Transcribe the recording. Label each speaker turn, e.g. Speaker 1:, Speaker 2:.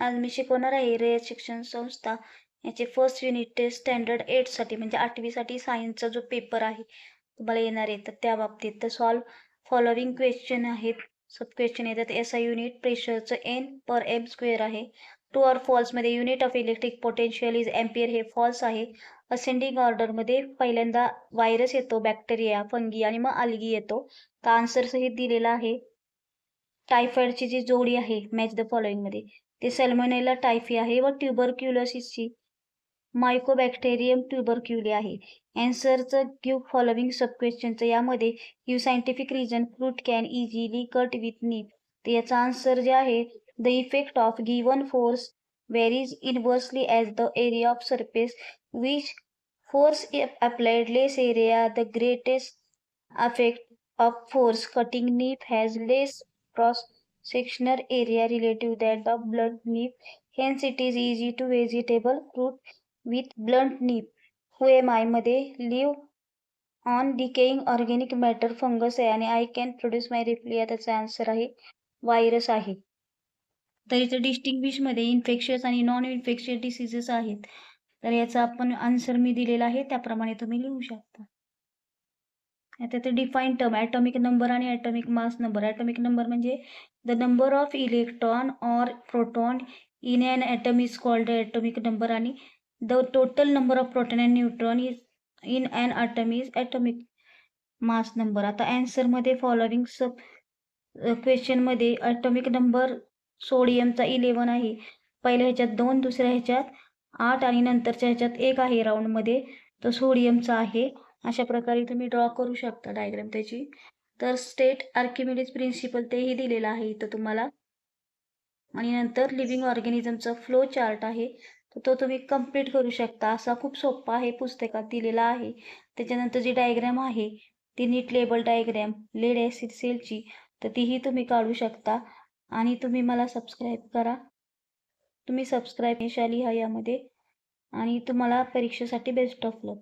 Speaker 1: आज मी शिकवणार आहे रयत शिक्षण संस्था याचे फर्स्ट युनिट टेस्ट स्टँडर्ड एटसाठी म्हणजे आठवीसाठी सायन्सचा जो पेपर आहे तुम्हाला येणार आहे. तर त्या बाबतीत तर सॉल्व फॉलोविंग क्वेश्चन आहेत. सब क्वेश्चन येतात. एस आय युनिट प्रेशरचं एन पर एम स्क्वेअर आहे. To or फॉल्समध्ये unit of electric potential is ampere हे फॉल्स आहे. असेंडिंग ऑर्डरमध्ये पहिल्यांदा व्हायरस येतो बॅक्टेरिया फंगी आणि मग अलगी येतो. तर आन्सर सहित दिलेला आहे. टायफॉइडची जी जोडी आहे मॅच द फॉलोइंगमध्ये ते सॅल्मोनेला टायफी आहे व ट्युबरक्युलोसिसची मायकोबॅक्टेरियम ट्युबरक्युली आहे. अँसरचं गिव फॉलोविंग सब क्वेश्चनचं यामध्ये you scientific reason fruit can easily cut with knife तर याचा आन्सर जे आहे the effect of given force varies inversely as the area of surface which force applied less area the greatest effect of force cutting knife has less cross sectional area relative that of blunt knife hence it is easy to vegetable fruit with blunt knife हुए मायमध्ये live on decaying organic matter fungus आहे आणि I can produce my replica त्याचा answer आहे virus आहे. तर याचं डिस्टिंग्विशमध्ये infectious आणि नॉन इन्फेक्शियस डिसीजेस आहेत. तर याचा आपण आन्सर मी दिलेला आहे त्याप्रमाणे तुम्ही लिहू शकता. ते डिफाईन टर्म ॲटॉमिक नंबर आणि atomic mass number atomic number म्हणजे the number of electron or proton in an atom is called atomic number आणि the total number of proton and neutron is in an atom is atomic mass number आता ॲन्सरमध्ये following sub क्वेश्चनमध्ये atomic number सोडियमचा eleven आहे. पहिल्या ह्याच्यात दोन दुसऱ्या ह्याच्यात आठ आणि नंतरच्या ह्याच्यात एक आहे राऊंडमध्ये तो सोडियमचा आहे अशा प्रकारे तुम्ही ड्रॉ करू शकता डायग्राम त्याची. तर स्टेट आर्किमिडीज प्रिन्सिपल तेही दिलेलं आहे इथं तुम्हाला. आणि नंतर लिव्हिंग ऑर्गॅनिझमचा फ्लो चार्ट आहे. तर तो तुम्ही कंप्लीट करू शकता. असा खूप सोपा आहे पुस्तकात दिलेला आहे. त्याच्यानंतर जी डायग्रॅम आहे ती नीट लेबल डायग्रॅम लेड ॲसिड सेलची तर तीही तुम्ही काढू शकता. आणि तुम्ही मला सबस्क्राईब करा. तुम्ही सबस्क्राईब निशा लिहा यामध्ये. आणि तुम्हाला परीक्षेसाठी बेस्ट ऑफ लक